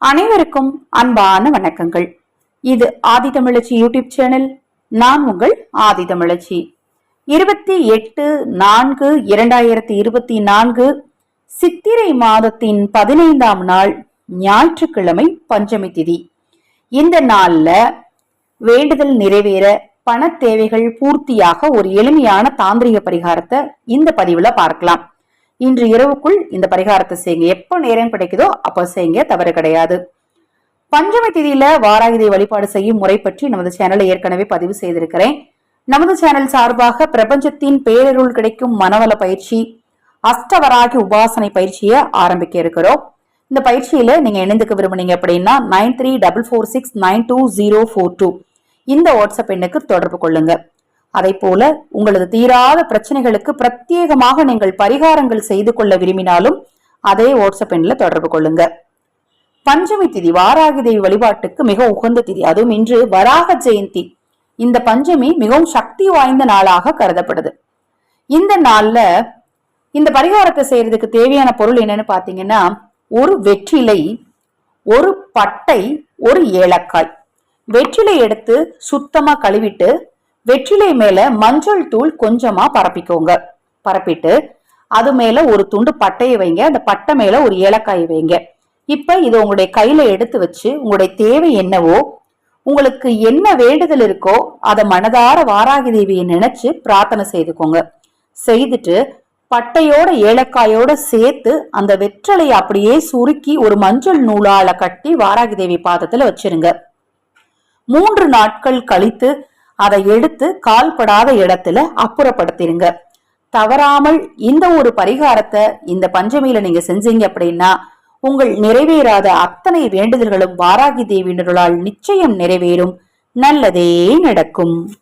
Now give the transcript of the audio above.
அனைவருக்கும் அன்பான வணக்கங்கள். இது ஆதி தமிழச்சி யூடியூப் சேனல். நான் உங்கள் ஆதி தமிழச்சி. இருபத்தி எட்டு நான்கு இரண்டாயிரத்தி இருபத்தி நான்கு சித்திரை மாதத்தின் பதினைந்தாம் நாள் ஞாயிற்றுக்கிழமை பஞ்சமி திதி. இந்த நாள்ல வேண்டுதல் நிறைவேற பண தேவைகள் பூர்த்தியாக ஒரு எளிமையான தாந்திரிக பரிகாரத்தை இந்த பதிவுல பார்க்கலாம். இன்று இரவுக்குள் இந்த பரிகாரத்தை செய்யுங்க. எப்போ நேரம் கிடைக்குதோ அப்போ செய்யுங்க தவறு கிடையாது. பஞ்சமி திதியில வாராகிதை வழிபாடு செய்யும் முறை பற்றி நமது சேனலை ஏற்கனவே பதிவு செய்திருக்கிறேன். நமது சேனல் சார்பாக பிரபஞ்சத்தின் பேரருள் கிடைக்கும் மனவள பயிற்சி அஷ்டவராகி உபாசனை பயிற்சியை ஆரம்பிக்க இருக்கிறோம். இந்த பயிற்சியில நீங்க இணைந்துக்க விரும்புனீங்க அப்படின்னா nine three double four six nine two zero four two இந்த வாட்ஸ்அப் எண்ணுக்கு தொடர்பு கொள்ளுங்க. அதை போல உங்களது தீராத பிரச்சனைகளுக்கு பிரத்யேகமாக நீங்கள் பரிகாரங்கள் செய்து கொள்ள விரும்பினாலும் அதே வாட்ஸ்அப் எண்ணில் தொடர்பு கொள்ளுங்க. பஞ்சமி திதி வாராகி தேவி வழிபாட்டுக்கு மிக உகந்த திதி. அதுவும் இன்று வராக ஜெயந்தி. இந்த பஞ்சமி மிகவும் சக்தி வாய்ந்த நாளாக கருதப்படுது. இந்த நாள்ல இந்த பரிகாரத்தை செய்யறதுக்கு தேவையான பொருள் என்னன்னு பாத்தீங்கன்னா ஒரு வெற்றிலை ஒரு பட்டை ஒரு ஏலக்காய். வெற்றிலை எடுத்து சுத்தமா கழுவிட்டு வெற்றிலை மேல மஞ்சள் தூள் கொஞ்சமா பரப்பிக்கோங்க. பரப்பிட்டு அது மேல ஒரு துண்டு பட்டையை வைங்க. அந்த பட்டை மேல ஒரு ஏலக்காயை வைங்க. இப்ப இதை உங்களுடைய கையில எடுத்து வச்சு உங்களுடைய தேவை என்னவோ உங்களுக்கு என்ன வேண்டுதல் இருக்கோ அதை மனதார வாராகி தேவியை நினைச்சு பிரார்த்தனை செய்துக்கோங்க. செய்துட்டு பட்டையோட ஏலக்காயோட சேர்த்து அந்த வெற்றலையை அப்படியே சுருக்கி ஒரு மஞ்சள் நூலால கட்டி வாராகி தேவி பாதத்துல வச்சிருங்க. மூன்று நாட்கள் கழித்து அதை எடுத்து கால்படாத இடத்துல அப்புறப்படுத்திருங்க. தவறாமல் இந்த ஒரு பரிகாரத்தை இந்த பஞ்சமியில நீங்க செஞ்சீங்க அப்படின்னா உங்கள் நிறைவேறாத அத்தனை வேண்டுதல்களும் வாராகி தேவியினர்களால் நிச்சயம் நிறைவேறும். நல்லதே நடக்கும்.